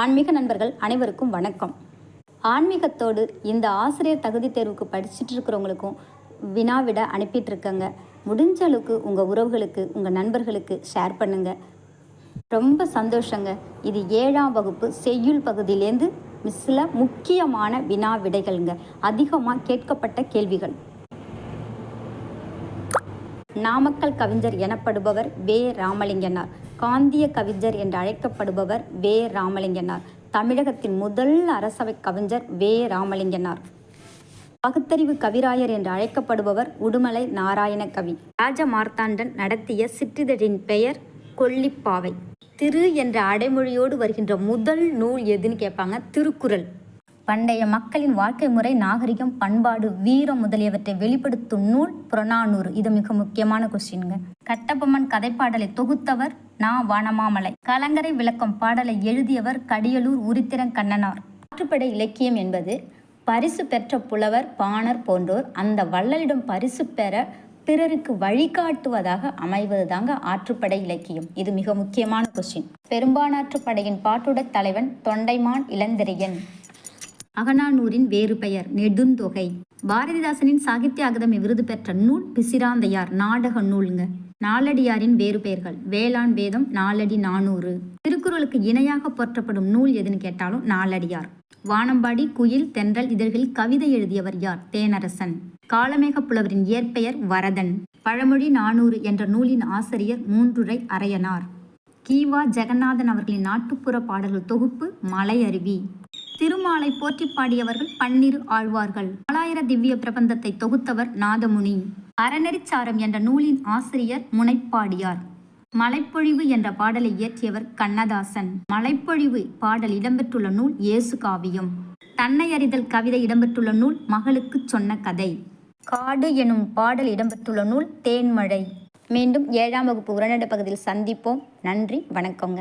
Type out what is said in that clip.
ஆன்மீக நண்பர்கள் அனைவருக்கும் வணக்கம். ஆன்மீகத்தோடு இந்த ஆசிரியர் தகுதி தேர்வுக்கு படிச்சுட்டு இருக்கிறவங்களுக்கும் வினா விட அனுப்பிட்டு இருக்கங்க முடிஞ்ச அளவுக்கு உங்கள் உறவுகளுக்கு உங்கள் நண்பர்களுக்கு ஷேர் பண்ணுங்க. ரொம்ப சந்தோஷங்க. இது ஏழாம் வகுப்பு செய்யுள் பகுதியிலேருந்து மிஸ்ல முக்கியமான வினா விடைகள்ங்க. அதிகமாக கேட்கப்பட்ட கேள்விகள். நாமக்கல் கவிஞர் எனப்படுபவர் வே. ராமலிங்கனார். காந்திய கவிஞர் என்று அழைக்கப்படுபவர் வே. ராமலிங்கனார். தமிழகத்தின் முதல் அரசவை கவிஞர் வே. ராமலிங்கனார். பகுத்தறிவு கவிராயர் என்று அழைக்கப்படுபவர் உடுமலை நாராயண கவி. ராஜ மார்த்தாண்டன் நடத்திய சிற்றிதழின் பெயர் கொல்லிப்பாவை. திரு என்ற அடைமொழியோடு வருகின்ற முதல் நூல் எதுன்னு கேட்பாங்க? திருக்குறள். பண்டைய மக்களின் வாழ்க்கை முறை நாகரிகம் பண்பாடு வீரம் முதலியவற்றை வெளிப்படுத்தும் நூல் புறநானூறு. இது மிக முக்கியமான கொஸ்டின்ங்க. கட்டபொம்மன் கதைப்பாடலை தொகுத்தவர் நா. வானமாமலை. கலங்கரை விளக்கம் பாடலை எழுதியவர் கடியலூர் உரித்திரன் கண்ணனார். ஆற்றுப்படை இலக்கியம் என்பது பரிசு பெற்ற புலவர் பாணர் போன்றோர் அந்த வள்ளலிடம் பரிசு பெற பிறருக்கு வழிகாட்டுவதாக அமைவது தாங்க ஆற்றுப்படை இலக்கியம். இது மிக முக்கியமான கொஸ்டின். பெரும்பானாற்றுப்படையின் பாட்டுடத் தலைவன் தொண்டைமான் இளந்திரையன். அகநானூரின் வேறு பெயர் நெடுந்தொகை. பாரதிதாசனின் சாகித்ய அகாதமி விருது பெற்ற நூல் பிசிராந்தையார் நாடக நூலுங்க. நாலடியாரின் வேறு பெயர்கள் வேளாண் வேதம் நாலடி நானூறு. திருக்குறளுக்கு இணையாக போற்றப்படும் நூல் எதுன்னு கேட்டாலும் நாலடியார் வானம்பாடி குயில் தென்றல் இதழ்களில் கவிதை எழுதியவர் யார்? தேனரசன். காலமேக புலவரின் இயற்பெயர் வரதன். பழமொழி நானூறு என்ற நூலின் ஆசிரியர் மூன்றுரை அரையனார். கீவா ஜெகநாதன் அவர்களின் நாட்டுப்புற பாடல்கள் தொகுப்பு மலையருவி. திருமாலை போற்றி பாடியவர்கள் பன்னிரு ஆழ்வார்கள். நாலாயிர திவ்ய பிரபந்தத்தை தொகுத்தவர் நாதமுனி. அறநெறிச்சாரம் என்ற நூலின் ஆசிரியர் முனைப்பாடியார். மலைப்பொழிவு என்ற பாடலை இயற்றியவர் கண்ணதாசன். மலைப்பொழிவு பாடல் இடம்பெற்றுள்ள நூல் இயேசு காவியம். தன்னை அறிதல் கவிதை இடம்பெற்றுள்ள நூல் மகளுக்குச் சொன்ன கதை. காடு எனும் பாடல் இடம்பெற்றுள்ள நூல் தேன்மழை. மீண்டும் ஏழாம் வகுப்பு உரைநடை பகுதியில் சந்திப்போம். நன்றி வணக்கங்க.